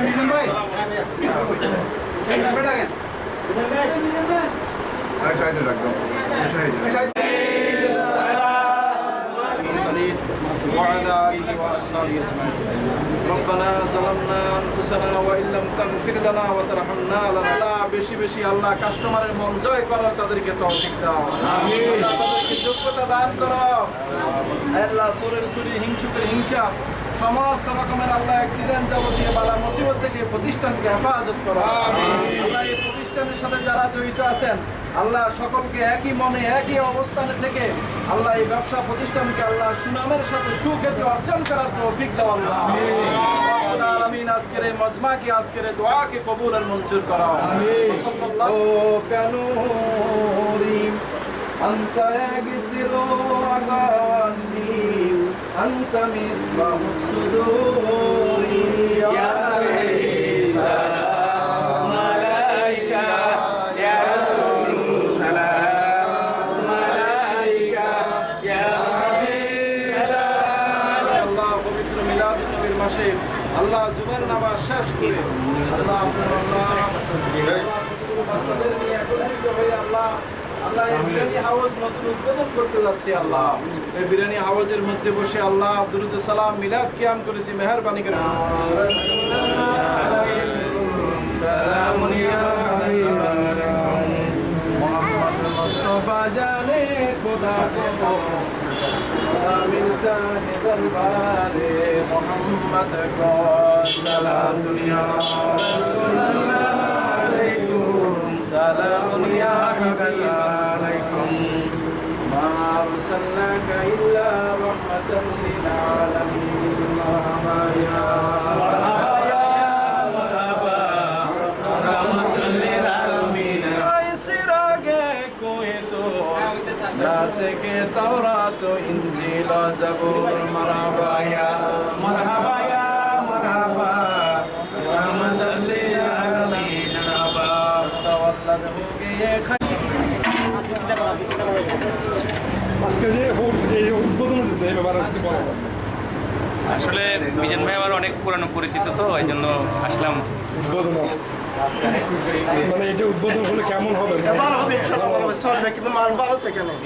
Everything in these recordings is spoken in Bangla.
মিজান ভাই মিজান ভাই ডাকেন আরে সাইডে রাখলাম সাইডে المرسلين وعلى آله وأصحابه أجمعين ربنا ظلمنا أنفسنا وإن لم تغفر لنا وترحمنا لنا বেশি বেশি আল্লাহ কাস্টমারের মন জয় করার তাদেরকে তৌফিক দাও আল্লাহ তাদেরকে যোগ্যতা দান করো আল্লাহ সুরের সুরি হিংসুকের হিংসা সমস্ত রকমের আল্লাহ অ্যাক্সিডেন্ট যাবতীয় বালা মুসিবত থেকে প্রতিষ্ঠানকে হেফাজত করো। আল্লাহ এই প্রতিষ্ঠানের সাথে যারা জড়িত আছেন আল্লাহ সকলকে একই মনে একই অবস্থানে থেকে আল্লাহ এই ব্যবসা প্রতিষ্ঠানকে আল্লাহ সুনামের সাথে সুখ্যাতি অর্জন করার তৌফিক দাও আল্লাহ। আমিন। আজকের এই মজমাকে আজকের দোয়াকে কবুল আর মঞ্জুর করা। আন্তা গিসিরো আগানি أنت مصباح الصدور يا عيسى ملائكة يا رسول سلام ملائكة يا حبيب سلام আল্লাহ পবিত্র মিলাদ নবীর মাসে আল্লাহ জুমার নামাজ শেষ করে আল্লাহ আপনার আল্লাহ বাচ্চাদের নিয়ে একত্রিত হয়ে আল্লাহ আল্লাহ এই বিরিয়ানি হাউস নতুন উদ্বোধন করতে যাচ্ছি, আল্লাহ। এই বিরিয়ানি হাউসের মধ্যে বসে আল্লাহ আব্দুল সালাম, মিলাদ কিয়াম করেছি, মেহরবানি করে। জানে খোদা কো মিলতা হে দরবারে মোহাম্মদ কো দুনিয়া أرسلناك إلا رحمة للعالمين مرحبا يا مرحبا يا مرحبا رحمة للعالمين أي سراج كويتو ناسك توراة إنجيل زبور مرحبا يا আজকে যে উদ্বোধন হচ্ছে এই ব্যাপারে আসলে মিজান ভাই আমার অনেক পুরানো পরিচিত তো এই জন্য আসলাম। উদ্বোধন। মানে এটা উদ্বোধন হলে কেমন হবে? ভালো হবে চলবে কিন্তু মান ভালো থেকে নেই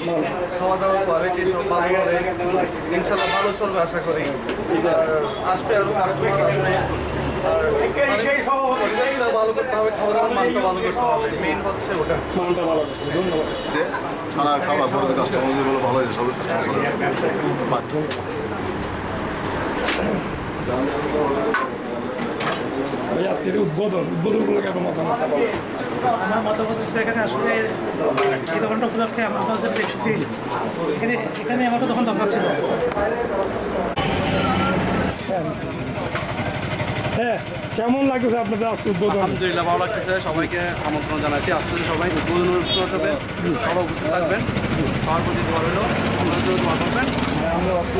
খাওয়া দাওয়ার কোয়ালিটি সব ভালো হবে ইনশাল্লাহ ভালো চলবে আশা করি। আসবে আরও কাস্টমার আসবে। আর ভালো করতে হবে খাওয়া দাওয়ার মানটা ভালো করতে হবে। মেইন হচ্ছে ওটা। মানটা ভালো ধন্যবাদ। খানা খাওয়া পরে কাস্টমারদের বলে ভালো হয়েছে সব কাস্টমার উদ্বোধন উদ্বোধন মতামত? আমার মতামত হচ্ছে এখানে আসলে এই দোকানটা উপলক্ষে আমরা যে দেখছি। এখানে এখানে আমার তো তখন দরকার ছিল। হ্যাঁ কেমন লাগতেছে আপনাদের আজকে উদ্বোধন? আলহামদুলিল্লাহ ভালো লাগতেছে। সবাইকে আমন্ত্রণ জানাচ্ছি। আসলে সবাই উদ্বোধন অনুষ্ঠান হবে সবাই উপস্থিত থাকবেন। সবার প্রতি দোয়া রইল। আপনার জন্য দোয়া করবেন। আমরা আছি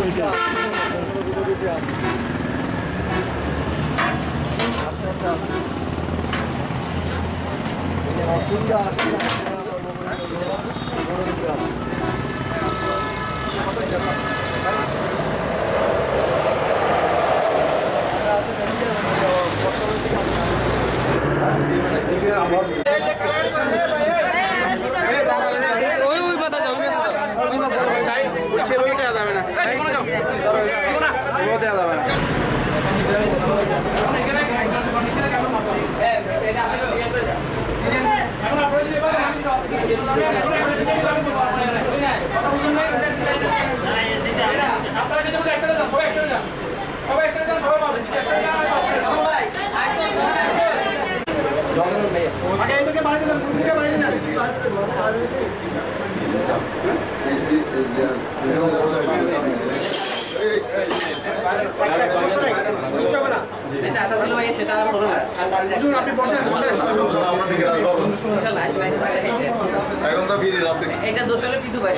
এটা আগে এদিকে বাড়িতে দেন দিকে বাড়িতে দেন যেটা আশা ছিল ভাই সেটা আর হলো না হুজুর আপনি বসেন বসেন আমরা দিকে রাখব ইনশাআল্লাহ আসবে এখন না ফিরে রাতে এটা দোষ হলো কিন্তু ভাই